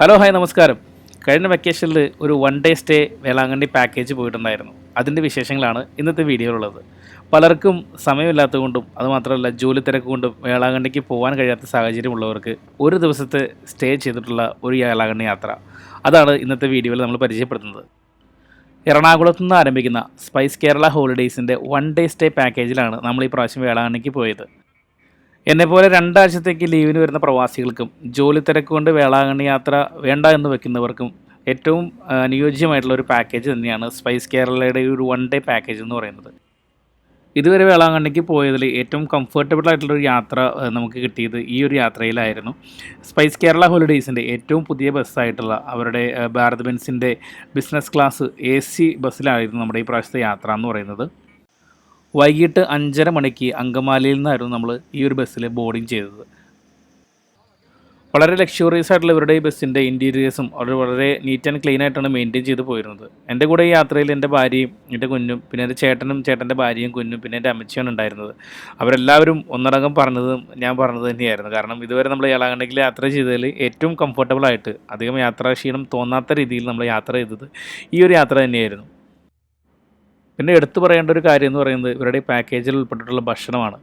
Hello hi നമസ്കാരം. കഴിഞ്ഞ വെക്കേഷനിൽ ഒരു one day stay Velankanni package പോയിട്ടുണ്ടായിരുന്നു. അതിന്റെ വിശേഷങ്ങളാണ് ഇന്നത്തെ വീഡിയോയിലുള്ളത്. പലർക്കും സമയമില്ലാത്തതുകൊണ്ടും അതുമാത്രമല്ല ജോലി തിരക്ക് കൊണ്ടും വേളാങ്കണ്ണിക്ക് പോകാൻ കഴിയാത്ത സാഹചര്യമുള്ളവർക്ക് ഒരു ദിവസത്തെ സ്റ്റേ ചെയ്തിട്ടുള്ള ഒരു വേളാങ്കണ്ണി യാത്ര. അതാണ് ഇന്നത്തെ വീഡിയോയിൽ നമ്മൾ പരിചയപ്പെടുത്തുന്നത്. എറണാകുളത്ത് നിന്ന് ആരംഭിക്കുന്ന സ്പൈസ് കേരള ഹോളിഡേയ്സിന്റെ വൺ ഡേ സ്റ്റേ പാക്കേജിലാണ് നമ്മൾ ഈ പ്രാവശ്യം വേളാങ്കണ്ണിക്ക് പോയത്. എന്നെപ്പോലെ രണ്ടാഴ്ചത്തേക്ക് ലീവിന് വരുന്ന പ്രവാസികൾക്കും ജോലി തിരക്ക് കൊണ്ട് വേളാങ്കണ്ണി യാത്ര വേണ്ട എന്ന് വെക്കുന്നവർക്കും ഏറ്റവും അനുയോജ്യമായിട്ടുള്ള ഒരു പാക്കേജ് തന്നെയാണ് സ്പൈസ് കേരളയുടെ ഒരു വൺ ഡേ പാക്കേജ് എന്ന് പറയുന്നത്. ഇതുവരെ വേളാങ്കണ്ണിക്ക് പോയതിൽ ഏറ്റവും കംഫർട്ടബിൾ ആയിട്ടുള്ള ഒരു യാത്ര നമുക്ക് കിട്ടിയത് ഈ ഒരു യാത്രയിലായിരുന്നു. സ്പൈസ് കേരള ഹോളിഡേയ്സിന്റെ ഏറ്റവും പുതിയ ബസ്സായിട്ടുള്ള അവരുടെ ഭാരത് ബെൻസിന്റെ ബിസിനസ് ക്ലാസ് എ സി ബസ്സിലായിരുന്നു നമ്മുടെ ഈ പ്രാവശ്യത്തെ യാത്ര എന്ന് പറയുന്നത്. വൈകിട്ട് അഞ്ചര മണിക്ക് അങ്കമാലിയിൽ നിന്നായിരുന്നു നമ്മൾ ഈ ഒരു ബസ്സിൽ ബോർഡിംഗ് ചെയ്തത്. വളരെ ലക്ഷറിയസ് ആയിട്ടുള്ള ഇവരുടെ ഈ ബസ്സിന്റെ ഇന്റീരിയേഴ്സും അവർ വളരെ നീറ്റ് ആൻഡ് ക്ലീൻ ആയിട്ടാണ് മെയിന്റെയിൻ ചെയ്ത് പോയിരുന്നത്. എന്റെ കൂടെ ഈ യാത്രയിൽ എന്റെ ഭാര്യയും എന്റെ കുഞ്ഞും പിന്നെ എന്റെ ചേട്ടനും ചേട്ടന്റെ ഭാര്യയും കുഞ്ഞും പിന്നെ എന്റെ അമ്മച്ചിയാണ് ഉണ്ടായിരുന്നത്. അവരെല്ലാവരും ഒന്നടങ്കം പറഞ്ഞതും ഞാൻ പറഞ്ഞത് തന്നെയായിരുന്നു. കാരണം ഇതുവരെ നമ്മൾ ഏളാങ്കണ്ണിയിൽ യാത്ര ചെയ്തതിൽ ഏറ്റവും കംഫർട്ടബിൾ ആയിട്ട് അധികം യാത്രാക്ഷീണം തോന്നാത്ത രീതിയിൽ നമ്മൾ യാത്ര ചെയ്തത് ഈ ഒരു യാത്ര തന്നെയായിരുന്നു. പിന്നെ എടുത്തു പറയേണ്ട ഒരു കാര്യം എന്ന് പറയുന്നത് ഇവരുടെ പാക്കേജിൽ ഉൾപ്പെട്ടിട്ടുള്ള ഭക്ഷണമാണ്.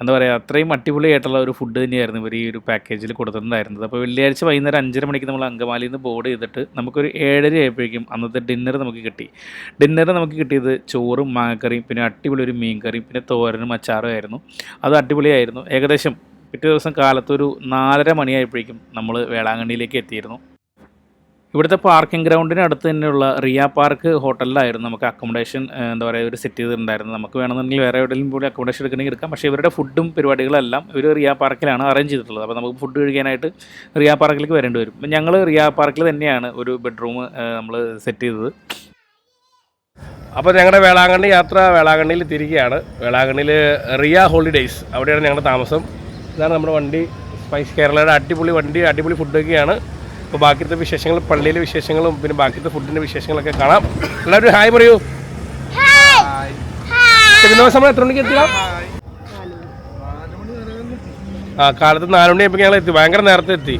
എന്താ പറയുക അത്രയും അടിപൊളിയായിട്ടുള്ള ഒരു ഫുഡ് തന്നെയായിരുന്നു ഇവർ ഈ ഒരു പാക്കേജിൽ കൊടുത്തിട്ടുണ്ടായിരുന്നത്. അപ്പോൾ വെള്ളിയാഴ്ച വൈകുന്നേരം അഞ്ചര മണിക്ക് നമ്മൾ അങ്കമാലിയിൽ നിന്ന് ബോർഡ് ചെയ്തിട്ട് നമുക്കൊരു ഏഴര ആയപ്പോഴേക്കും അന്നത്തെ ഡിന്നർ നമുക്ക് കിട്ടി. ഡിന്നർ നമുക്ക് കിട്ടിയത് ചോറും മാങ്ങക്കറിയും പിന്നെ അടിപൊളി ഒരു മീൻ കറിയും പിന്നെ തോരനും അച്ചാറും ആയിരുന്നു. അത് അടിപൊളിയായിരുന്നു. ഏകദേശം പിറ്റേ ദിവസം കാലത്തൊരു നാലര മണിയായപ്പോഴേക്കും നമ്മൾ വേളാങ്കണ്ണിയിലേക്ക് എത്തിയിരുന്നു. ഇവിടുത്തെ പാർക്കിംഗ് ഗ്രൗണ്ടിന് അടുത്ത് തന്നെയുള്ള റിയ പാർക്ക് ഹോട്ടലിലായിരുന്നു നമുക്ക് അക്കോമഡേഷൻ എന്താ പറയുക ഒരു സെറ്റ് ചെയ്തിട്ടുണ്ടായിരുന്നു നമുക്ക് വേണമെന്നുണ്ടെങ്കിൽ വേറെ എവിടെയെങ്കിലും പോയി അക്കോമഡേഷൻ എടുക്കണമെങ്കിൽ എടുക്കാം. പക്ഷേ ഇവരുടെ ഫുഡും പരിപാടികളെല്ലാം ഇവർ റിയ പാർക്കിലാണ് അറേഞ്ച് ചെയ്തിട്ടുള്ളത്. അപ്പോൾ നമുക്ക് ഫുഡ് കഴിക്കാനായിട്ട് റിയ പാർക്കിലേക്ക് വരേണ്ടി വരും. ഞങ്ങൾ റിയ പാർക്കിൽ തന്നെയാണ് ഒരു ബെഡ്റൂം നമ്മൾ സെറ്റ് ചെയ്തത്. അപ്പോൾ ഞങ്ങളുടെ വേളാങ്കണ്ണി യാത്ര വേളാങ്കണ്ണിയിൽ തിരികെയാണ്. വേളാങ്കണ്ണിയിൽ റിയ ഹോളിഡേയ്സ് അവിടെയാണ് ഞങ്ങളുടെ താമസം. ഇതാണ് നമ്മുടെ വണ്ടി. സ്പൈസ് കേരളയുടെ അടിപൊളി വണ്ടി അടിപൊളി ഫുഡൊക്കെയാണ് അപ്പോൾ ബാക്കിയത്തെ വിശേഷങ്ങൾ പള്ളിയിലെ വിശേഷങ്ങളും പിന്നെ ബാക്കിയത്തെ ഫുഡിന്റെ വിശേഷങ്ങളൊക്കെ കാണാം. എല്ലാവരും ഹായ് പറയൂ. ദിവസം എത്ര മണിക്ക് എത്തിയാ ആ കാലത്ത് നാലുമണിയായപ്പോൾ ഞങ്ങൾ എത്തി. ഭയങ്കര നേരത്തെ എത്തി.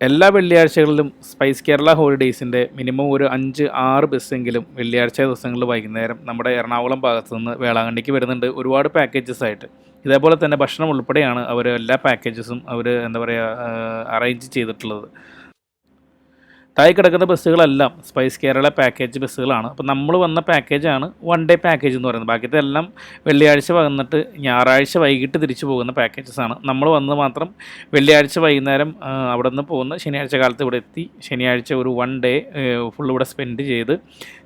എല്ലാ വെള്ളിയാഴ്ചകളിലും സ്പൈസ് കേരള ഹോളിഡേയ്സിന്റെ മിനിമം ഒരു അഞ്ച് ആറ് ബസ്സെങ്കിലും വെള്ളിയാഴ്ച ദിവസങ്ങളിൽ വൈകുന്നേരം നമ്മുടെ എറണാകുളം ഭാഗത്ത് നിന്ന് വേളാങ്കണ്ണിക്ക് വരുന്നുണ്ട് ഒരുപാട് പാക്കേജസ് ആയിട്ട്. ഇതേപോലെ തന്നെ ഭക്ഷണം ഉൾപ്പെടെയാണ് അവർ എല്ലാ പാക്കേജസും അവർ എന്താ പറയുക അറേഞ്ച് ചെയ്തിട്ടുള്ളത്. താഴെ കിടക്കുന്ന ബസ്സുകളെല്ലാം സ്പൈസ് കേരള പാക്കേജ് ബസ്സുകളാണ്. അപ്പോൾ നമ്മൾ വന്ന പാക്കേജാണ് വൺ ഡേ പാക്കേജ് എന്ന് പറയുന്നത്. ബാക്കിയത്തെ എല്ലാം വെള്ളിയാഴ്ച വന്നിട്ട് ഞായറാഴ്ച വൈകിട്ട് തിരിച്ചു പോകുന്ന പാക്കേജസ് ആണ്. നമ്മൾ വന്നത് മാത്രം വെള്ളിയാഴ്ച വൈകുന്നേരം അവിടെ നിന്ന് പോകുന്ന ശനിയാഴ്ച കാലത്ത് ഇവിടെ എത്തി. ശനിയാഴ്ച ഒരു വൺ ഡേ ഫുൾ ഇവിടെ സ്പെൻഡ് ചെയ്ത്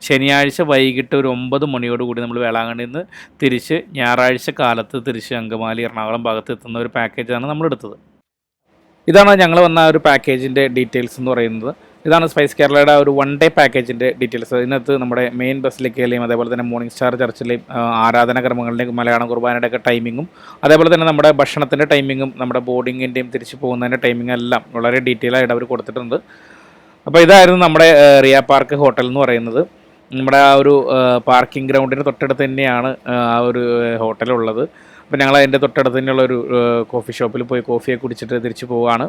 ശനിയാഴ്ച വൈകിട്ട് ഒരു ഒമ്പത് മണിയോടുകൂടി നമ്മൾ വേളാങ്കണ്ണിയിൽ നിന്ന് തിരിച്ച് ഞായറാഴ്ച കാലത്ത് തിരിച്ച് അങ്കമാലി എറണാകുളം ഭാഗത്ത് എത്തുന്ന ഒരു പാക്കേജാണ് നമ്മൾ എടുത്തത്. ഇതാണ് ഞങ്ങൾ വന്ന ഒരു പാക്കേജിന്റെ ഡീറ്റെയിൽസ് എന്ന് പറയുന്നത്. ഇതാണ് സ്പൈസ് കേരളയുടെ ഒരു വൺ ഡേ പാക്കേജിന്റെ ഡീറ്റെയിൽസ് ഇതിനകത്ത് നമ്മുടെ മെയിൻ ബസ്സിലേക്കെയും അതേപോലെ തന്നെ മോർണിംഗ് സ്റ്റാർ ചർച്ചിലെയും ആരാധന ആരാധനാ ക്രമങ്ങളുടെയും മലയാളം കുർബാനയുടെ ഒക്കെ ടൈമിങ്ങും അതേപോലെ തന്നെ നമ്മുടെ ഭക്ഷണത്തിന്റെ ടൈമിങ്ങും നമ്മുടെ ബോർഡിങ്ങിന്റെയും തിരിച്ചു പോകുന്നതിന്റെ ടൈമിംഗ് എല്ലാം വളരെ ഡീറ്റെയിൽ ആയിട്ട് അവർ കൊടുത്തിട്ടുണ്ട്. അപ്പോൾ ഇതായിരുന്നു നമ്മുടെ റിയ പാർക്ക് ഹോട്ടൽ എന്ന് പറയുന്നത്. നമ്മുടെ ആ ഒരു പാർക്കിംഗ് ഗ്രൗണ്ടിന് തൊട്ടടുത്ത് തന്നെയാണ് ആ ഒരു ഹോട്ടൽ ഉള്ളത്. അപ്പോൾ ഞങ്ങൾ അതിന്റെ തൊട്ടടുത്ത് തന്നെയുള്ള ഒരു കോഫി ഷോപ്പിൽ പോയി കോഫിയൊക്കെ കുടിച്ചിട്ട് തിരിച്ചു പോവുകയാണ്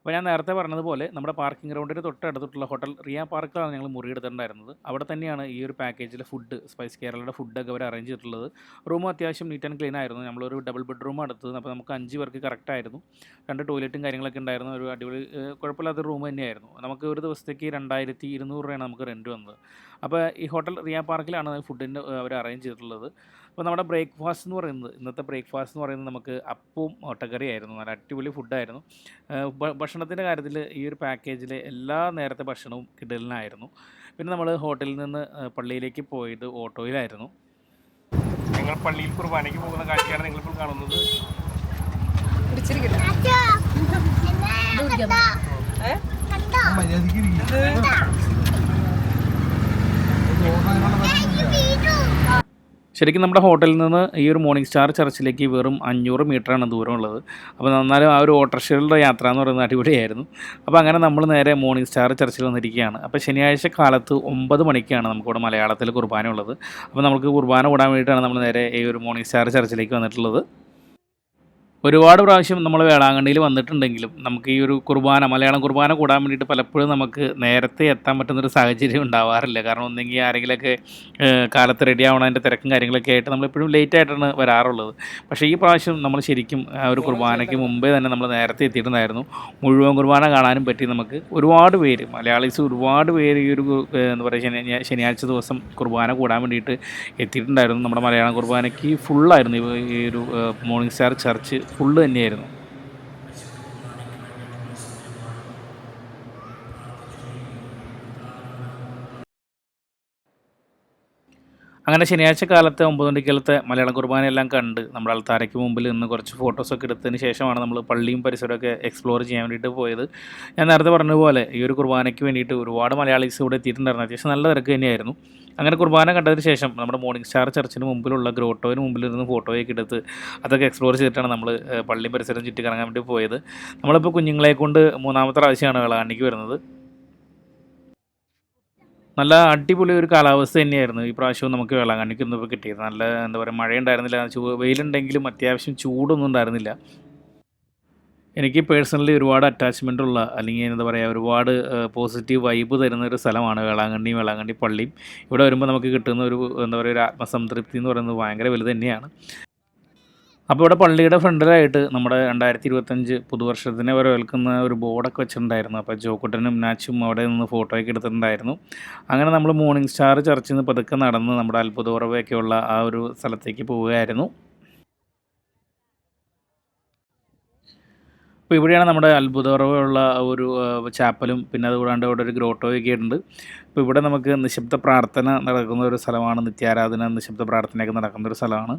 അപ്പോൾ ഞാൻ നേരത്തെ പറഞ്ഞതുപോലെ നമ്മുടെ പാർക്കിംഗ് ഗ്രൗണ്ടിന്റെ തൊട്ടടുത്തുള്ള ഹോട്ടൽ റിയ പാർക്കിലാണ് ഞങ്ങൾ മുറി എടുത്തിട്ടുണ്ടായിരുന്നത് അവിടെ തന്നെയാണ് ഈ ഒരു പാക്കേജിലെ ഫുഡ് സ്പൈസ് കേരളയുടെ ഫുഡൊക്കെ അവർ അറേഞ്ച് ചെയ്തിട്ടുള്ളത്. റൂം അത്യാവശ്യം നീറ്റ് ആൻഡ് ക്ലീൻ ആയിരുന്നു. നമ്മളൊരു ഡബിൾ ബെഡ്റൂം എടുത്തത്. അപ്പോൾ നമുക്ക് അഞ്ച് പേർക്ക് കറക്റ്റ് ആയിരുന്നു. രണ്ട് ടോയ്ലറ്റും കാര്യങ്ങളൊക്കെ ഉണ്ടായിരുന്നു. ഒരു അടിപൊളി കുഴപ്പമില്ലാത്ത റൂം തന്നെയായിരുന്നു. നമുക്ക് ഒരു ദിവസത്തേക്ക് രണ്ടായിരത്തി ഇരുന്നൂറ് രൂപയാണ് നമുക്ക് റെന്റ് വന്നത്. അപ്പോൾ ഈ ഹോട്ടൽ റിയ പാർക്കിലാണ് ഫുഡിന്റെ അവർ അറേഞ്ച് ചെയ്തിട്ടുള്ളത്. അപ്പോൾ നമ്മുടെ ബ്രേക്ക്ഫാസ്റ്റ് എന്ന് പറയുന്നത് ഇന്നത്തെ ബ്രേക്ക്ഫാസ്റ്റ് എന്ന് പറയുന്നത് നമുക്ക് അപ്പവും മുട്ടക്കറിയായിരുന്നു. നല്ല അടിപൊളി ഫുഡായിരുന്നു ഭക്ഷണത്തിന്റെ കാര്യത്തിൽ ഈ ഒരു പാക്കേജിലെ എല്ലാ നേരത്തെ ഭക്ഷണവും കിടലിനായിരുന്നു. പിന്നെ നമ്മൾ ഹോട്ടലിൽ നിന്ന് പള്ളിയിലേക്ക് പോയത് ഓട്ടോയിലായിരുന്നു. ഞങ്ങൾ പള്ളിയിൽ കുർബാനയ്ക്ക് പോകുന്ന കാഴ്ചയാണ് നിങ്ങളിപ്പോൾ കാണുന്നത്. ശരിക്കും നമ്മുടെ ഹോട്ടലിൽ നിന്ന് ഈ ഒരു മോർണിംഗ് സ്റ്റാർ ചർച്ചിലേക്ക് വെറും അഞ്ഞൂറ് മീറ്ററാണ് ദൂരമുള്ളത്. അപ്പോൾ എന്നാലും ആ ഒരു ഓട്ടോറിക്ഷകളുടെ യാത്ര എന്ന് പറയുന്നത് അടിപൊളിയായിരുന്നു. അപ്പോൾ അങ്ങനെ നമ്മൾ നേരെ മോർണിംഗ് സ്റ്റാർ ചർച്ചിൽ വന്നിരിക്കുകയാണ്. അപ്പോൾ ശനിയാഴ്ച കാലത്ത് ഒമ്പത് മണിക്കാണ് നമുക്കിവിടെ മലയാളത്തിൽ കുർബാന ഉള്ളത് അപ്പോൾ നമുക്ക് കുർബാന കൂടാൻ വേണ്ടിയിട്ടാണ് നമ്മൾ നേരെ ഈ ഒരു മോർണിംഗ് സ്റ്റാർ ചർച്ചിലേക്ക് വന്നിട്ടുള്ളത്. ഒരുപാട് പ്രാവശ്യം നമ്മൾ വേളാങ്കണ്ണിയിൽ വന്നിട്ടുണ്ടെങ്കിലും നമുക്ക് ഈ ഒരു കുർബാന മലയാളം കുർബാന കൂടാൻ വേണ്ടിയിട്ട് പലപ്പോഴും നമുക്ക് നേരത്തെ എത്താൻ പറ്റുന്നൊരു സാഹചര്യം ഉണ്ടാവാറില്ല. കാരണം ഒന്നെങ്കിൽ ആരെങ്കിലൊക്കെ കാലത്ത് റെഡി ആവണതിന്റെ തിരക്കും കാര്യങ്ങളൊക്കെ ആയിട്ട് നമ്മളെപ്പോഴും ലേറ്റ് ആയിട്ടാണ് വരാറുള്ളത്. പക്ഷേ ഈ പ്രാവശ്യം നമ്മൾ ശരിക്കും ആ ഒരു കുർബാനയ്ക്ക് മുമ്പേ തന്നെ നമ്മൾ നേരത്തെ എത്തിയിട്ടുണ്ടായിരുന്നു. മുഴുവൻ കുർബാന കാണാനും പറ്റി നമുക്ക് ഒരുപാട് പേര് മലയാളീസ് ഒരുപാട് പേര് ഈ ഒരു എന്താ പറയുക ശനി ശനിയാഴ്ച ദിവസം കുർബാന കൂടാൻ വേണ്ടിയിട്ട് എത്തിയിട്ടുണ്ടായിരുന്നു. നമ്മുടെ മലയാളം കുർബാനയ്ക്ക് ഫുള്ളായിരുന്നു ഈ ഒരു മോർണിംഗ് സ്റ്റാർ ചർച്ച് ഫുള്ള് തന്നെയായിരുന്നു. അങ്ങനെ ശനിയാഴ്ച കാലത്തെ ഒമ്പത് മണിക്കാലത്തെ മലയാളം കുർബാന എല്ലാം കണ്ട് നമ്മൾ അൾത്താരയ്ക്ക് മുമ്പിൽ നിന്ന് കുറച്ച് ഫോട്ടോസൊക്കെ എടുത്തതിന് ശേഷമാണ് നമ്മൾ പള്ളിയും പരിസരമൊക്കെ എക്സ്പ്ലോർ ചെയ്യാൻ വേണ്ടിയിട്ട് പോയത്. ഞാൻ നേരത്തെ പറഞ്ഞതുപോലെ ഈ ഒരു കുർബാനയ്ക്ക് വേണ്ടിയിട്ട് ഒരുപാട് മലയാളീസ് ഇവിടെ എത്തിയിട്ടുണ്ടായിരുന്നു. അത്യാവശ്യം നല്ല തിരക്ക് തന്നെയായിരുന്നു. അങ്ങനെ കുർബാന കണ്ടതിന് ശേഷം നമ്മുടെ മോർണിംഗ് സ്റ്റാർ ചർച്ചിന് മുമ്പിലുള്ള ഗ്രോട്ടോയിന് മുമ്പിൽ നിന്ന് ഫോട്ടോയൊക്കെ എടുത്ത് അതൊക്കെ എക്സ്പ്ലോർ ചെയ്തിട്ടാണ് നമ്മൾ പള്ളി പരിസരം ചുറ്റി കറങ്ങാൻ വേണ്ടി പോയത്. നമ്മളിപ്പോൾ കുഞ്ഞുങ്ങളെ കൊണ്ട് മൂന്നാമത്തെ പ്രാവശ്യമാണ് വേളാണ്ടിക്ക് വരുന്നത്. നല്ല അടിപൊളി ഒരു കാലാവസ്ഥ തന്നെയായിരുന്നു ഈ പ്രാവശ്യവും നമുക്ക് വേളാങ്കണ്ണിക്ക് ഇപ്പോൾ കിട്ടിയത്. നല്ല എന്താ പറയുക മഴയുണ്ടായിരുന്നില്ല വെയിലുണ്ടെങ്കിലും അത്യാവശ്യം ചൂടൊന്നും ഉണ്ടായിരുന്നില്ല. എനിക്ക് പേഴ്സണലി ഒരുപാട് അറ്റാച്ച്മെന്റ് ഉള്ള അല്ലെങ്കിൽ എന്താ പറയുക ഒരുപാട് പോസിറ്റീവ് വൈബ് തരുന്ന ഒരു സ്ഥലമാണ് വേളാങ്കണ്ണി വേളാങ്കണ്ണി പള്ളിയും ഇവിടെ വരുമ്പോൾ നമുക്ക് കിട്ടുന്ന ഒരു എന്താ പറയുക ഒരു ആത്മസംതൃപ്തി എന്ന് പറയുന്നത് ഭയങ്കര വലുത് തന്നെയാണ്. അപ്പോൾ ഇവിടെ പള്ളിയുടെ ഫ്രണ്ടിലായിട്ട് നമ്മുടെ രണ്ടായിരത്തി ഇരുപത്തഞ്ച് പുതുവർഷത്തിനെ വരവേൽക്കുന്ന ഒരു ബോർഡൊക്കെ വെച്ചിട്ടുണ്ടായിരുന്നു. അപ്പോൾ ജോക്കുട്ടനും നാച്ചും അവിടെ നിന്ന് ഫോട്ടോയൊക്കെ എടുത്തിട്ടുണ്ടായിരുന്നു. അങ്ങനെ നമ്മൾ മോർണിംഗ് സ്റ്റാർ ചർച്ചിൽ നിന്ന് പതുക്കെ നടന്ന് നമ്മുടെ അത്ഭുത ഉറവയൊക്കെയുള്ള ആ ഒരു സ്ഥലത്തേക്ക് പോവുകയായിരുന്നു. അപ്പോൾ ഇവിടെയാണ് നമ്മുടെ അത്ഭുതപരമുള്ള ഒരു ചാപ്പലും പിന്നെ അതുകൂടാണ്ട് ഇവിടെ ഒരു ഗ്രോട്ടോയൊക്കെ ഉണ്ട് അപ്പോൾ ഇവിടെ നമുക്ക് നിശബ്ദ പ്രാർത്ഥന നടക്കുന്ന ഒരു സ്ഥലമാണ്. നിത്യാരാധന നിശബ്ദ പ്രാർത്ഥനയൊക്കെ നടക്കുന്ന ഒരു സ്ഥലമാണ്.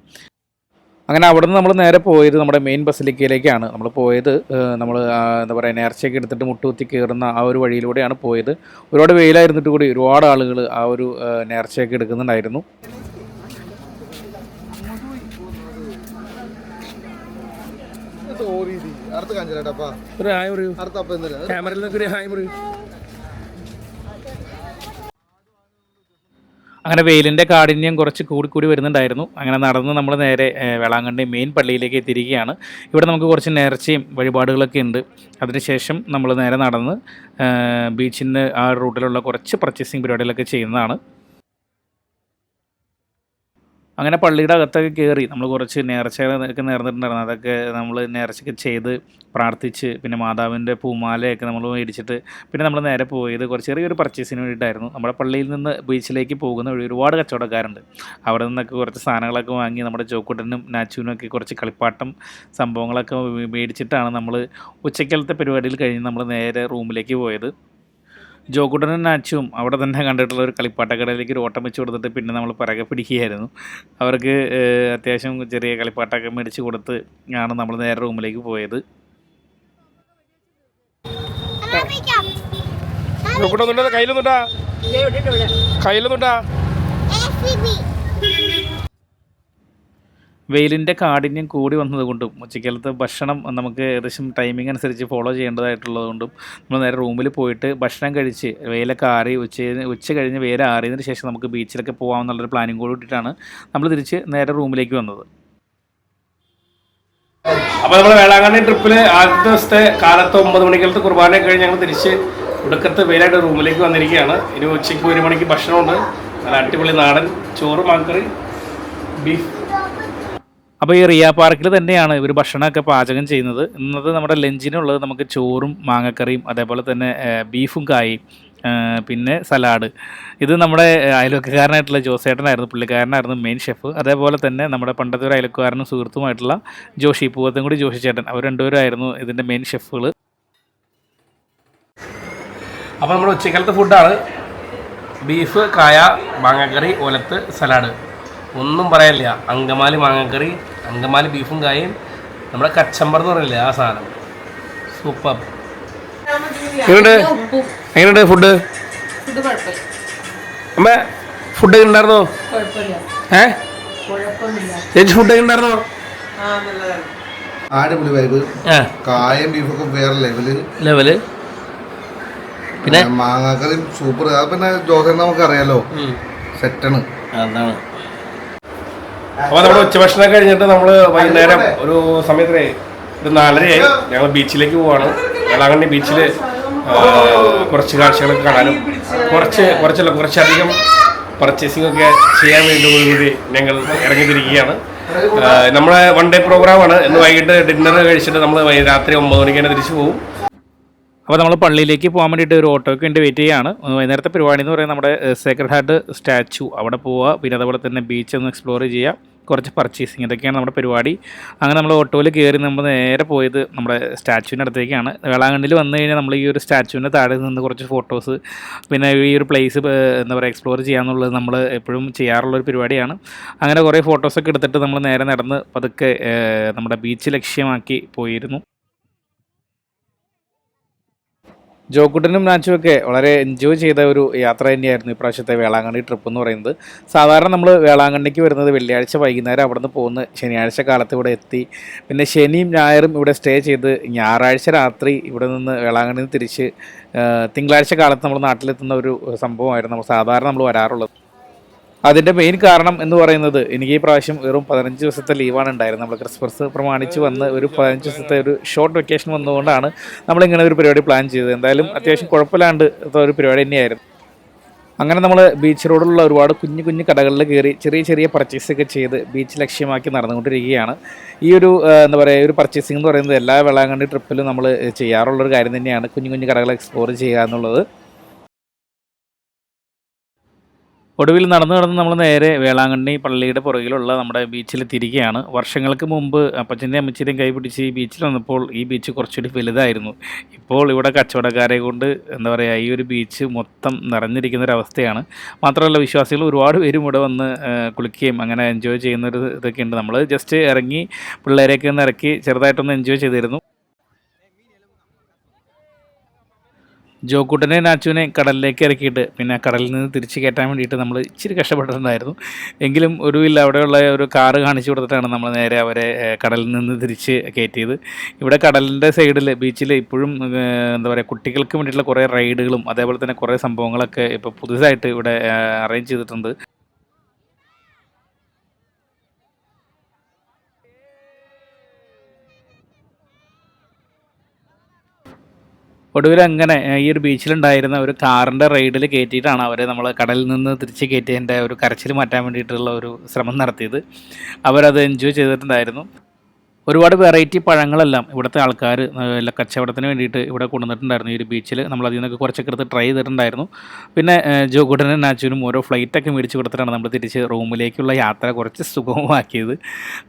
അങ്ങനെ അവിടെ നിന്ന് നമ്മൾ നേരെ പോയത് നമ്മുടെ മെയിൻ ബസിലിക്കയിലേക്കാണ്. നമ്മൾ പോയത് നമ്മൾ എന്താ പറയുക നേർച്ചയൊക്കെ എടുത്തിട്ട് മുട്ടുകുത്തി കയറുന്ന ആ ഒരു വഴിയിലൂടെയാണ് പോയത്. ഒരുപാട് വെയിലായിരുന്നിട്ട് കൂടി ഒരുപാട് ആളുകൾ ആ ഒരു നേർച്ചയൊക്കെ എടുക്കുന്നുണ്ടായിരുന്നു. അടുത്ത ഒരു ഹായ് പറയൂ. അടുത്ത അപ്പം എന്തിനാ ക്യാമറയിൽ നിന്നൊക്കെ ഹായ് പറയൂ. അങ്ങനെ വെയിലിന്റെ കാഠിന്യം കുറച്ച് കൂടി കൂടി വരുന്നുണ്ടായിരുന്നു. അങ്ങനെ നടന്ന് നമ്മൾ നേരെ വേളാങ്കണ്ണി മെയിൻ പള്ളിയിലേക്ക് എത്തിയിരിക്കുകയാണ്. ഇവിടെ നമുക്ക് കുറച്ച് നേർച്ചയും വഴിപാടുകളൊക്കെ ഉണ്ട്. അതിനുശേഷം നമ്മൾ നേരെ നടന്ന് ബീച്ചിന്റെ ആ റൂട്ടിലുള്ള കുറച്ച് പർച്ചേസിങ് പരിപാടികളൊക്കെ ചെയ്യുന്നതാണ്. അങ്ങനെ പള്ളിയുടെ അകത്തൊക്കെ കയറി നമ്മൾ കുറച്ച് നേർച്ചയൊക്കെ നേർന്നിട്ടുണ്ടായിരുന്നു. അതൊക്കെ നമ്മൾ നേർച്ചയൊക്കെ ചെയ്ത് പ്രാർത്ഥിച്ച് പിന്നെ മാതാവിന്റെ പൂമാലയൊക്കെ നമ്മൾ മേടിച്ചിട്ട് പിന്നെ നമ്മൾ നേരെ പോയത് കുറച്ച് ചെറിയൊരു പർച്ചേസിന് വേണ്ടിയിട്ടായിരുന്നു. നമ്മുടെ പള്ളിയിൽ നിന്ന് ബീച്ചിലേക്ക് പോകുന്ന വഴി ഒരുപാട് കച്ചവടക്കാരുണ്ട്. അവിടെ നിന്നൊക്കെ കുറച്ച് സാധനങ്ങളൊക്കെ വാങ്ങി നമ്മുടെ ചോക്കുട്ടനും നാച്ചുവിനും ഒക്കെ കുറച്ച് കളിപ്പാട്ടം സംഭവങ്ങളൊക്കെ മേടിച്ചിട്ടാണ് നമ്മൾ ഉച്ചക്കലത്തെ പരിപാടിയിൽ കഴിഞ്ഞ് നമ്മൾ നേരെ റൂമിലേക്ക് പോയത്. ജോക്കുട്ടനും നാച്ചും അവിടെ തന്നെ കണ്ടിട്ടുള്ള ഒരു കളിപ്പാട്ടക്കടയിലേക്ക് ഒരു ഓട്ടം വെച്ച് കൊടുത്തിട്ട് പിന്നെ നമ്മൾ പിറകെ പിടിക്കുകയായിരുന്നു. അവർക്ക് അത്യാവശ്യം ചെറിയ കളിപ്പാട്ടൊക്കെ മേടിച്ച് കൊടുത്ത് ആണ് നമ്മൾ നേരെ റൂമിലേക്ക് പോയത്. കയ്യിലൊന്നുണ്ടാ? കയ്യിലൊന്നുണ്ടാ? വെയിലിന്റെ കാഠിന്യം കൂടി വന്നതുകൊണ്ടും ഉച്ചക്കാലത്ത് ഭക്ഷണം നമുക്ക് ഏകദേശം ടൈമിംഗ് അനുസരിച്ച് ഫോളോ ചെയ്യേണ്ടതായിട്ടുള്ളതുകൊണ്ടും നമ്മൾ നേരെ റൂമിൽ പോയിട്ട് ഭക്ഷണം കഴിച്ച് വെയിലൊക്കെ ആറി ഉച്ച ഉച്ച കഴിഞ്ഞ് വെയിൽ ആറിയതിന് ശേഷം നമുക്ക് ബീച്ചിലൊക്കെ പോകാമെന്നുള്ളൊരു പ്ലാനിങ് കൂടി ഇട്ടിട്ടാണ് നമ്മൾ തിരിച്ച് നേരെ റൂമിലേക്ക് വന്നത്. അപ്പോൾ നമ്മൾ വേളാങ്കണ്ണി ട്രിപ്പിൽ ആദ്യത്തെ ദിവസത്തെ കാലത്ത് ഒമ്പത് മണിക്കാലത്ത് കുർബാന കഴിഞ്ഞ് ഞങ്ങൾ തിരിച്ച് ഉടുക്കത്ത് വെയിലായിട്ട് റൂമിലേക്ക് വന്നിരിക്കുകയാണ്. ഇനി ഉച്ചയ്ക്ക് ഒരു മണിക്ക് ഭക്ഷണമുണ്ട്. നല്ല അടിപൊളി നാടൻ ചോറ് മാക്കറി ബീഫ് അപ്പോൾ ഈ റിയ പാർക്കിൽ തന്നെയാണ് ഇവർ ഭക്ഷണമൊക്കെ പാചകം ചെയ്യുന്നത്. ഇന്നത്തെ നമ്മുടെ ലഞ്ചിനുള്ളത് നമുക്ക് ചോറും മാങ്ങക്കറിയും അതേപോലെ തന്നെ ബീഫും കായും പിന്നെ സലാഡ്. ഇത് നമ്മുടെ അയൽവക്കാരനായിട്ടുള്ള ജോസേട്ടനായിരുന്നു പുള്ളിക്കാരനായിരുന്നു മെയിൻ ഷെഫ് അതേപോലെ തന്നെ നമ്മുടെ പണ്ടത്തെ ഒരു അയൽക്കാരനും സുഹൃത്തുമായിട്ടുള്ള ജോഷി പൂവത്തും കൂടി ജോഷി ചേട്ടൻ. അവർ രണ്ടുപേരായിരുന്നു ഇതിന്റെ മെയിൻ ഷെഫുകൾ അപ്പോൾ നമ്മുടെ ഉച്ചക്കാലത്തെ ഫുഡാണ് ബീഫ് കായ മാങ്ങക്കറി ഒലത്ത് സലാഡ്. ഒന്നും പറയാനില്ല. അങ്കമാലി മാങ്ങക്കറി അങ്കമാലി ബീഫും കായും നമ്മുടെ കച്ചമ്പർ എന്ന് പറയില്ലേ ആ സാധനം. സൂപ്പർ എങ്ങനെയുണ്ട്? എങ്ങനെയുണ്ട് ഫുഡ് അമ്മേ ഫുഡ് ഉണ്ടായിരുന്നോ? ഏ? ചേച്ചി ഫുഡ് ഉണ്ടായിരുന്നോ? അടിപൊളി വൈബ് കായം ബീഫൊക്കെ വേറെ ലെവൽ ലെവൽ പിന്നെ? മാങ്ങാക്കറി സൂപ്പർ അത് പിന്നെ ജോസൻ നമുക്ക് അറിയാലോ. സെറ്റാണ് അതാണ്. അപ്പോൾ നമ്മുടെ ഉച്ചഭക്ഷണം കഴിഞ്ഞിട്ട് നമ്മൾ വൈകുന്നേരം ഒരു സമയത്തിനെ ഒരു നാലരയായി. ഞങ്ങൾ ബീച്ചിലേക്ക് പോവാണ്. വേളാങ്കണ്ണി ബീച്ചിൽ കുറച്ച് കാഴ്ചകളൊക്കെ കാണാനും കുറച്ച് കുറച്ചല്ല കുറച്ചധികം പർച്ചേസിംഗ് ഒക്കെ ചെയ്യാൻ വേണ്ടി കൂടി ഞങ്ങൾ ഇറങ്ങിത്തിരിക്കുകയാണ്. നമ്മളെ വൺ ഡേ പ്രോഗ്രാമാണ് ഇന്ന് വൈകിട്ട് ഡിന്നർ കഴിച്ചിട്ട് നമ്മൾ രാത്രി ഒമ്പത് മണിക്ക് തന്നെ തിരിച്ചു പോകും അപ്പോൾ നമ്മൾ പള്ളിയിലേക്ക് പോകാൻ വേണ്ടിയിട്ട് ഒരു ഓട്ടോയ്ക്ക് വേണ്ടി വെയിറ്റ് ചെയ്യുകയാണ് വൈകുന്നേരത്തെ പരിപാടി എന്ന് പറയുന്നത് നമ്മുടെ സേക്രഡ് ഹാർട്ട് സ്റ്റാച്ചു അവിടെ പോവുക പിന്നെ അതുപോലെ തന്നെ ബീച്ച് ഒന്ന് എക്സ്പ്ലോർ ചെയ്യുക കുറച്ച് പർച്ചേസിങ് ഇതൊക്കെയാണ് നമ്മുടെ പരിപാടി. അങ്ങനെ നമ്മൾ ഓട്ടോയിൽ കയറി നമ്മൾ നേരെ പോയത് നമ്മുടെ സ്റ്റാച്ചുവിന്റെ അടുത്തേക്കാണ്. വേളാങ്കണ്ണിൽ വന്നു കഴിഞ്ഞാൽ നമ്മൾ ഈ ഒരു സ്റ്റാച്ചുവിന്റെ താഴെ നിന്ന് കുറച്ച് ഫോട്ടോസ് പിന്നെ ഈ ഒരു പ്ലേസ് എന്താ പറയുക എക്സ്പ്ലോർ ചെയ്യാന്നുള്ളത് നമ്മൾ എപ്പോഴും ചെയ്യാറുള്ളൊരു പരിപാടിയാണ്. അങ്ങനെ കുറേ ഫോട്ടോസൊക്കെ എടുത്തിട്ട് നമ്മൾ നേരെ നടന്ന് പതുക്കെ നമ്മുടെ ബീച്ച് ലക്ഷ്യമാക്കി പോയിരുന്നു. ജോക്കുട്ടനും നാച്ചും ഒക്കെ വളരെ എൻജോയ് ചെയ്ത ഒരു യാത്ര തന്നെയായിരുന്നു ഇപ്രാവശ്യത്തെ വേളാങ്കണ്ണി ട്രിപ്പ് എന്ന് പറയുന്നത്. സാധാരണ നമ്മൾ വേളാങ്കണ്ണിക്ക് വരുന്നത് വെള്ളിയാഴ്ച വൈകുന്നേരം അവിടെ നിന്ന് പോകുന്ന ശനിയാഴ്ച കാലത്ത് ഇവിടെ എത്തി. പിന്നെ ശനിയും ഞായറും ഇവിടെ സ്റ്റേ ചെയ്ത് ഞായറാഴ്ച രാത്രി ഇവിടെ നിന്ന് വേളാങ്കണ്ണിയിൽ നിന്ന് തിരിച്ച് തിങ്കളാഴ്ച കാലത്ത് നമ്മൾ നാട്ടിലെത്തുന്ന ഒരു സംഭവമായിരുന്നു. നമ്മൾ സാധാരണ നമ്മൾ വരാറുള്ളത്. അതിന്റെ മെയിൻ കാരണം എന്ന് പറയുന്നത് എനിക്ക് ഈ പ്രാവശ്യം വെറും പതിനഞ്ച് ദിവസത്തെ ലീവാണ് ഉണ്ടായിരുന്നത്. നമ്മൾ ക്രിസ്മസ് പ്രമാണിച്ച് വന്ന് ഒരു പതിനഞ്ച് ദിവസത്തെ ഒരു ഷോർട്ട് വെക്കേഷൻ വന്നതുകൊണ്ടാണ് നമ്മളിങ്ങനെ ഒരു പരിപാടി പ്ലാൻ ചെയ്തത്. എന്തായാലും അത്യാവശ്യം കുഴപ്പമില്ലാണ്ട് ഒരു പരിപാടി തന്നെയായിരുന്നു. അങ്ങനെ നമ്മൾ ബീച്ച് റോഡിലുള്ള ഒരുപാട് കുഞ്ഞു കുഞ്ഞു കടകളിൽ കയറി ചെറിയ ചെറിയ പർച്ചേസ് ഒക്കെ ചെയ്ത് ബീച്ച് ലക്ഷ്യമാക്കി നടന്നുകൊണ്ടിരിക്കുകയാണ്. ഈ ഒരു എന്താ പറയുക ഒരു പർച്ചേസിംഗ് എന്ന് പറയുന്നത് എല്ലാ വെള്ളാങ്കണ്ണി ട്രിപ്പിലും നമ്മൾ ചെയ്യാറുള്ളൊരു കാര്യം തന്നെയാണ് കുഞ്ഞു കുഞ്ഞു കടകൾ എക്സ്പ്ലോർ ചെയ്യുക എന്നുള്ളത്. ഒടുവിൽ നടന്നു നടന്ന് നമ്മൾ നേരെ വേളാങ്കണ്ണി പള്ളിയുടെ പുറകിലുള്ള നമ്മുടെ ബീച്ചിൽ തിരികെയാണ് വർഷങ്ങൾക്ക് മുമ്പ് അപ്പച്ചന്റെയും അമ്മച്ചിന്റെയും കൈപിടിച്ച് ഈ ബീച്ചിൽ വന്നപ്പോൾ ഈ ബീച്ച് കുറച്ചുകൂടി വലുതായിരുന്നു. ഇപ്പോൾ ഇവിടെ കച്ചവടക്കാരെ കൊണ്ട് എന്താ പറയുക ഈ ഒരു ബീച്ച് മൊത്തം നിറഞ്ഞിരിക്കുന്ന ഒരു അവസ്ഥയാണ്. മാത്രമല്ല വിശ്വാസികൾ ഒരുപാട് പേരും ഇവിടെ വന്ന് കുളിക്കുകയും അങ്ങനെ എൻജോയ് ചെയ്യുന്ന ഒരു നമ്മൾ ജസ്റ്റ് ഇറങ്ങി പിള്ളേരെയൊക്കെ ഒന്ന് ഇറക്കി ചെറുതായിട്ടൊന്ന് എൻജോയ് ചെയ്തിരുന്നു. ജോക്കൂട്ടനെ നാച്ചുവിനെ കടലിലേക്ക് ഇറക്കിയിട്ട് പിന്നെ കടലിൽ നിന്ന് തിരിച്ച് കയറ്റാൻ വേണ്ടിയിട്ട് നമ്മൾ ഇച്ചിരി കഷ്ടപ്പെട്ടിട്ടുണ്ടായിരുന്നു. എങ്കിലും ഒടുവിൽ അവിടെയുള്ള ഒരു കാറ് കാണിച്ചു കൊടുത്തിട്ടാണ് നമ്മൾ നേരെ അവരെ കടലിൽ നിന്ന് തിരിച്ച് കയറ്റിയത്. ഇവിടെ കടലിന്റെ സൈഡിൽ ബീച്ചിൽ ഇപ്പോഴും എന്താ പറയുക കുട്ടികൾക്ക് വേണ്ടിയിട്ടുള്ള കുറേ റൈഡുകളും അതേപോലെ തന്നെ കുറേ സംഭവങ്ങളൊക്കെ ഇപ്പോൾ പുതുതായിട്ട് ഇവിടെ അറേഞ്ച് ചെയ്തിട്ടുണ്ട്. ഒടുവിൽ അങ്ങനെ ഈ ഒരു ബീച്ചിലുണ്ടായിരുന്ന ഒരു കാറിന്റെ റൈഡിൽ കയറ്റിയിട്ടാണ് അവരെ നമ്മൾ കടലിൽ നിന്ന് തിരിച്ച് കയറ്റിയതിന്റെ ഒരു കരച്ചിൽ മാറ്റാൻ വേണ്ടിയിട്ടുള്ള ഒരു ശ്രമം നടത്തിയത്. അവരത് എൻജോയ് ചെയ്തിട്ടുണ്ടായിരുന്നു. ഒരുപാട് വെറൈറ്റി പഴങ്ങളെല്ലാം ഇവിടുത്തെ ആൾക്കാർ കച്ചവടത്തിന് വേണ്ടിയിട്ട് ഇവിടെ കൊണ്ടുവന്നിട്ടുണ്ടായിരുന്നു. ഈ ഒരു ബീച്ചിൽ നമ്മൾ അതിൽ നിന്നൊക്കെ കുറച്ചൊക്കെ എടുത്ത് ട്രൈ ചെയ്തിട്ടുണ്ടായിരുന്നു. പിന്നെ ജോഗുട്ടനും നാച്ചുവിനും ഓരോ ഫ്ലൈറ്റൊക്കെ മേടിച്ച് കൊടുത്തിട്ടാണ് നമ്മൾ തിരിച്ച് റൂമിലേക്കുള്ള യാത്ര കുറച്ച് സുഗമമാക്കിയത്.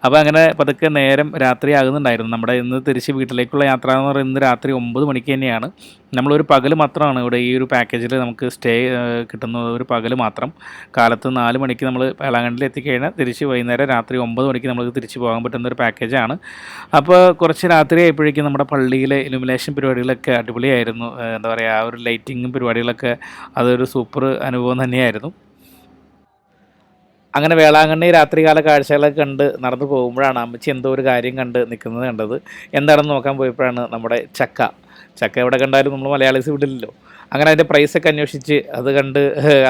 അപ്പോൾ അങ്ങനെ പതുക്കെ നേരം രാത്രി ആകുന്നുണ്ടായിരുന്നു. നമ്മുടെ ഇന്ന് തിരിച്ച് വീട്ടിലേക്കുള്ള യാത്ര എന്ന് പറയുന്നത് ഇന്ന് രാത്രി ഒമ്പത് മണിക്ക് തന്നെയാണ്. നമ്മളൊരു പകൽ മാത്രമാണ് ഇവിടെ ഈ ഒരു പാക്കേജിൽ നമുക്ക് സ്റ്റേ കിട്ടുന്ന ഒരു പകൽ മാത്രം. കാലത്ത് നാല് മണിക്ക് നമ്മൾ വേളാങ്കണ്ണിൽ എത്തിക്കഴിഞ്ഞാൽ തിരിച്ച് വൈകുന്നേരം രാത്രി ഒമ്പത് മണിക്ക് നമുക്ക് തിരിച്ച് പോകാൻ പറ്റുന്ന ഒരു പാക്കേജാണ് അപ്പോൾ കുറച്ച് രാത്രി ആയപ്പോഴേക്കും നമ്മുടെ പള്ളിയിലെ ഇലുമിനേഷൻ പരിപാടികളൊക്കെ അടിപൊളിയായിരുന്നു. എന്താ പറയുക ആ ഒരു ലൈറ്റിങ്ങും പരിപാടികളൊക്കെ അതൊരു സൂപ്പർ അനുഭവം തന്നെയായിരുന്നു. അങ്ങനെ വേളാങ്കണ്ണി രാത്രികാല കാഴ്ചകളൊക്കെ കണ്ട് നടന്നു പോകുമ്പോഴാണ് അമ്മച്ചി എന്തോ ഒരു കാര്യം കണ്ട് നിൽക്കുന്നത് കണ്ടത്. എന്താണെന്ന് നോക്കാൻ പോയപ്പോഴാണ് നമ്മുടെ ചക്ക. ചക്ക എവിടെ കണ്ടാലും നമ്മൾ മലയാളീസ് വിടില്ലല്ലോ. അങ്ങനെ അതിന്റെ പ്രൈസൊക്കെ അന്വേഷിച്ച് അത് കണ്ട്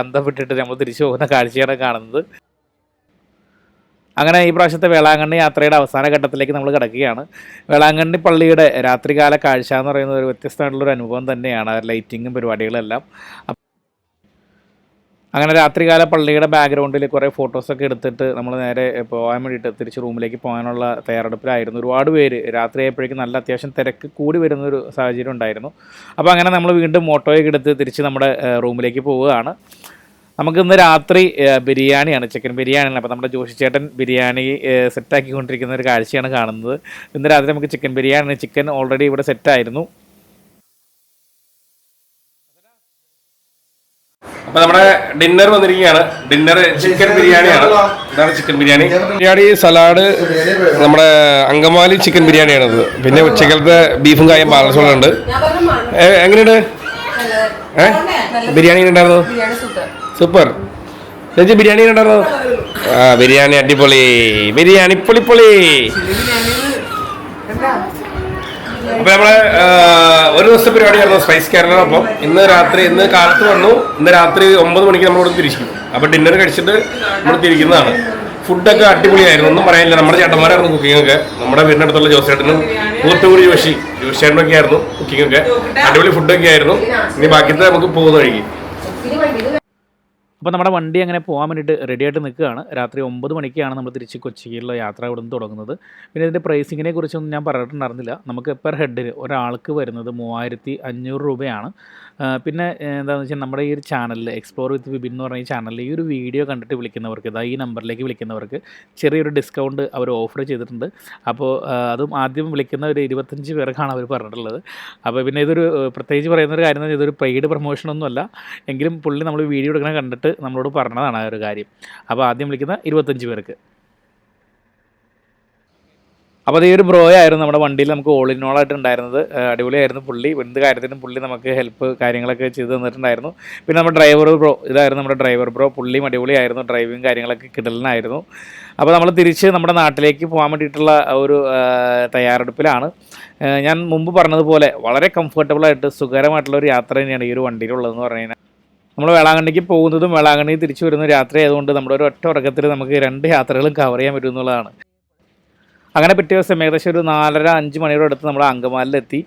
അന്തപ്പെട്ടിട്ട് നമ്മൾ തിരിച്ചു പോകുന്ന കാഴ്ചയാണ് കാണുന്നത്. അങ്ങനെ ഈ പ്രാവശ്യത്തെ വേളാങ്കണ്ണി യാത്രയുടെ അവസാന ഘട്ടത്തിലേക്ക് നമ്മൾ കിടക്കുകയാണ്. വേളാങ്കണ്ണി പള്ളിയുടെ രാത്രികാല കാഴ്ച എന്ന് പറയുന്നത് ഒരു വ്യത്യസ്തമായിട്ടുള്ളൊരു അനുഭവം തന്നെയാണ്. ലൈറ്റിങ്ങും പരിപാടികളെല്ലാം അങ്ങനെ രാത്രികാല പള്ളിയുടെ ബാക്ക്ഗ്രൗണ്ടിൽ കുറേ ഫോട്ടോസൊക്കെ എടുത്തിട്ട് നമ്മൾ നേരെ പോകാൻ വേണ്ടിയിട്ട് തിരിച്ച് റൂമിലേക്ക് പോകാനുള്ള തയ്യാറെടുപ്പിലായിരുന്നു. ഒരുപാട് പേര് രാത്രി ആയപ്പോഴേക്കും നല്ല അത്യാവശ്യം തിരക്ക് കൂടി വരുന്ന ഒരു സാഹചര്യം ഉണ്ടായിരുന്നു. അപ്പോൾ അങ്ങനെ നമ്മൾ വീണ്ടും മോട്ടോയൊക്കെ എടുത്ത് തിരിച്ച് നമ്മുടെ റൂമിലേക്ക് പോവുകയാണ്. നമുക്ക് ഇന്ന് രാത്രി ഏഹ്, ബിരിയാണിയാണ് ചിക്കൻ ബിരിയാണിയാണ്. അപ്പോൾ നമ്മുടെ ജോഷി ചേട്ടൻ ബിരിയാണി ഏഹ്, സെറ്റാക്കിക്കൊണ്ടിരിക്കുന്ന ഒരു കാഴ്ചയാണ് കാണുന്നത്. ഇന്ന് രാത്രി നമുക്ക് ചിക്കൻ ബിരിയാണി ചിക്കൻ ഓൾറെഡി ഇവിടെ സെറ്റായിരുന്നു. അപ്പൊ നമ്മുടെ ഡിന്നർ വന്നിരിക്കുകയാണ്. ഡിന്നർ ചിക്കൻ ബിരിയാണിയാണ്. ഇതാണ് ചിക്കൻ ബിരിയാണി. ബിരിയാണി സലാഡ് നമ്മുടെ അങ്കമാലി ചിക്കൻ ബിരിയാണിയാണത്. പിന്നെ ഉച്ചക്കലത്തെ ബീഫും കായും ബാലൻസ് ഉണ്ട് ഞാൻ പറഞ്ഞു മണം. എങ്ങനെയുണ്ട്? ഏ ബിരിയാണി ഉണ്ടായിരുന്നു ബിരിയാണി സൂപ്പർ. ചേച്ചി ബിരിയാണി ഉണ്ടായിരുന്നു ആ ബിരിയാണി അടിപൊളി. ബിരിയാണി പൊളിപ്പൊളി. അപ്പൊ നമ്മൾ ഒരു ദിവസത്തെ പരിപാടിയായിരുന്നു സ്പൈസ് കേരളോടൊപ്പം ഇന്ന് രാത്രി ഇന്ന് കാലത്ത് വന്നു. ഇന്ന് രാത്രി ഒമ്പത് മണിക്ക് നമ്മൾ ഇവിടെ തിരിച്ചു അപ്പൊ ഡിന്നർ കഴിച്ചിട്ട് നമ്മൾ തിരിക്കുന്നതാണ്. ഫുഡൊക്കെ അടിപൊളിയായിരുന്നു. ഒന്നും പറയാനില്ല. നമ്മുടെ ചേട്ടന്മാരായിരുന്നു കുക്കിംഗ് ഒക്കെ. നമ്മുടെ വീടിനടുത്തുള്ള ജോസേട്ടനും കൂത്തുകൂടി ജോഷി ജോഷേട്ടനൊക്കെ ആയിരുന്നു കുക്കിംഗ് ഒക്കെ. അടിപൊളി ഫുഡൊക്കെ ആയിരുന്നു. ഇനി ബാക്കിത്തെ നമുക്ക് പോകുന്ന വഴിക്ക്. അപ്പോൾ നമ്മുടെ വണ്ടി അങ്ങനെ പോകാൻ വേണ്ടിയിട്ട് റെഡി ആയിട്ട് നിൽക്കുകയാണ്. രാത്രി ഒമ്പത് മണിക്കാണ് നമ്മൾ തിരിച്ച് കൊച്ചിയിലുള്ള യാത്ര ഇവിടെ നിന്ന് തുടങ്ങുന്നത്. പിന്നെ ഇതിന്റെ പ്രൈസിങ്ങിനെ കുറിച്ചൊന്നും ഞാൻ പറഞ്ഞിട്ടുണ്ടായിരുന്നില്ല. നമുക്ക് പെർ ഹെഡിന് ഒരാൾക്ക് വരുന്നത് മൂവായിരത്തി അഞ്ഞൂറ് രൂപയാണ്. പിന്നെ എന്താണെന്ന് വെച്ചാൽ നമ്മുടെ ഈ ഒരു ചാനലിൽ എക്സ്പ്ലോർ വിത്ത് വിബിൻ എന്ന് പറഞ്ഞ ഈ ചാനലിൽ ഈ ഒരു വീഡിയോ കണ്ടിട്ട് വിളിക്കുന്നവർക്ക് ഇതാ ഈ നമ്പറിലേക്ക് വിളിക്കുന്നവർക്ക് ചെറിയൊരു ഡിസ്കൗണ്ട് അവർ ഓഫർ ചെയ്തിട്ടുണ്ട്. അപ്പോൾ അതും ആദ്യം വിളിക്കുന്ന ഒരു ഇരുപത്തഞ്ച് പേർക്കാണ് അവർ പറഞ്ഞിട്ടുള്ളത്. അപ്പോൾ പിന്നെ ഇതൊരു പ്രത്യേകിച്ച് പറയുന്ന ഒരു കാര്യം ഇതൊരു പെയ്ഡ് പ്രൊമോഷനൊന്നുമല്ല എങ്കിലും പുള്ളി നമ്മൾ വീഡിയോ എടുക്കണ കണ്ടിട്ട് നമ്മളോട് പറഞ്ഞതാണ് ആ ഒരു കാര്യം. അപ്പോൾ ആദ്യം വിളിക്കുന്ന ഇരുപത്തഞ്ച് പേർക്ക്. അപ്പോൾ ഈ ഒരു ബ്രോ ആയിരുന്നു നമ്മുടെ വണ്ടിയിൽ നമുക്ക് ഓൾ ഇൻ ഓൾ ആയിട്ട് ഉണ്ടായിരുന്നത്. അടിപൊളിയായിരുന്നു പുള്ളി. എന്ത് കാര്യത്തിനും പുള്ളി നമുക്ക് ഹെൽപ്പ് കാര്യങ്ങളൊക്കെ ചെയ്ത് തന്നിട്ടുണ്ടായിരുന്നു. പിന്നെ നമ്മുടെ ഡ്രൈവർ ബ്രോ ഇതായിരുന്നു നമ്മുടെ ഡ്രൈവർ ബ്രോ പുള്ളിയും അടിപൊളിയായിരുന്നു. ഡ്രൈവിങ് കാര്യങ്ങളൊക്കെ കിടലിനായിരുന്നു. അപ്പോൾ നമ്മൾ തിരിച്ച് നമ്മുടെ നാട്ടിലേക്ക് പോകാൻ വേണ്ടിയിട്ടുള്ള ഒരു തയ്യാറെടുപ്പിലാണ്. ഞാൻ മുമ്പ് പറഞ്ഞതുപോലെ വളരെ കംഫർട്ടബിളായിട്ട് സുഖകരമായിട്ടുള്ള ഒരു യാത്ര തന്നെയാണ് ഈ ഒരു വണ്ടിയിലുള്ളതെന്ന് പറഞ്ഞു കഴിഞ്ഞാൽ നമ്മൾ വേളാങ്കണ്ണിക്ക് പോകുന്നതും വേളാങ്കണ്ണി തിരിച്ചു വരുന്ന രാത്രി ആയതുകൊണ്ട് നമ്മുടെ ഒരു ഒറ്റ ഉറക്കത്തിൽ നമുക്ക് രണ്ട് യാത്രകളും കവർ ചെയ്യാൻ പറ്റും എന്നുള്ളതാണ്. അങ്ങനെ പിറ്റേ ദിവസം ഏകദേശം ഒരു നാലര അഞ്ച് മണിയുടെ അടുത്ത് നമ്മൾ അങ്കമാലിലെത്തി.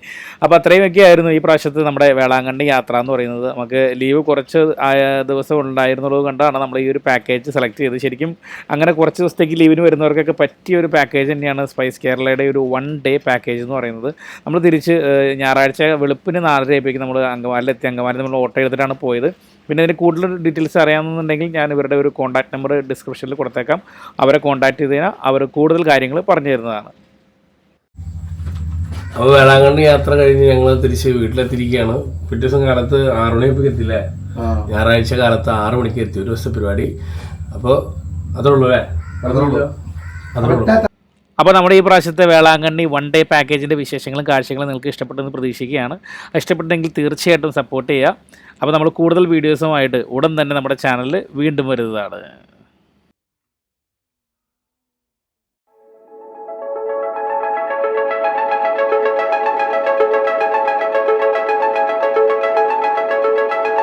അപ്പോൾ അത്രയുമൊക്കെ ആയിരുന്നു ഈ പ്രാവശ്യത്തെ നമ്മുടെ വേളാങ്കണ്ണി യാത്ര എന്ന് പറയുന്നത്. നമുക്ക് ലീവ് കുറച്ച് ആയ ദിവസം ഉണ്ടായിരുന്നുള്ളത് കൊണ്ടാണ് നമ്മൾ ഈ ഒരു പാക്കേജ് സെലക്ട് ചെയ്തത്. ശരിക്കും അങ്ങനെ കുറച്ച് ദിവസത്തേക്ക് ലീവിന് വരുന്നവർക്കൊക്കെ പറ്റിയ ഒരു പാക്കേജ് തന്നെയാണ് സ്പൈസ് കേരളയുടെ ഒരു വൺ ഡേ പാക്കേജ് എന്ന് പറയുന്നത്. നമ്മൾ തിരിച്ച് ഞായറാഴ്ച വെളുപ്പിന് നാലര ആയപ്പോഴേക്കും നമ്മൾ അങ്കമാലിലെത്തി. അങ്കമാലിൽ നമ്മൾ ഓട്ടോ എടുത്തിട്ടാണ് പോയത്. പിന്നെ അതിന് കൂടുതൽ ഡീറ്റെയിൽസ് അറിയാമെന്നുണ്ടെങ്കിൽ ഞാൻ ഇവരുടെ ഒരു കോൺടാക്ട് നമ്പർ ഡിസ്ക്രിപ്ഷനിൽ കൊടുത്തേക്കാം. അവരെ കോൺടാക്ട് ചെയ്ത് കഴിഞ്ഞാൽ അവർ കൂടുതൽ കാര്യങ്ങൾ പറഞ്ഞു തരുന്നതാണ്. അപ്പോൾ വേളാങ്കണ്ണി യാത്ര കഴിഞ്ഞ് ഞങ്ങൾ തിരിച്ച് വീട്ടിലെത്തിയിരിക്കുകയാണ്. പിറ്റേ ദിവസം കാലത്ത് ആറ് മണിയൊക്കെ എത്തില്ലേ ഞായറാഴ്ച കാലത്ത് ആറ് മണിക്ക് എത്തി ഒരു ദിവസത്തെ പരിപാടി. അപ്പോൾ അതുള്ളൂ അല്ലേ? അതേ ഉള്ളൂ അതേ ഉള്ളൂ അപ്പോൾ നമ്മുടെ ഈ പ്രാവശ്യത്തെ വേളാങ്കണ്ണി വൺ ഡേ പാക്കേജിന്റെ വിശേഷങ്ങളും കാഴ്ചകളും നിങ്ങൾക്ക് ഇഷ്ടപ്പെട്ടെന്ന് പ്രതീക്ഷിക്കുകയാണ്. ഇഷ്ടപ്പെട്ടെങ്കിൽ തീർച്ചയായിട്ടും സപ്പോർട്ട് ചെയ്യുക. അപ്പോൾ നമ്മൾ കൂടുതൽ വീഡിയോസുമായിട്ട് ഉടൻ തന്നെ നമ്മുടെ ചാനലിൽ വീണ്ടും വരുന്നതാണ്.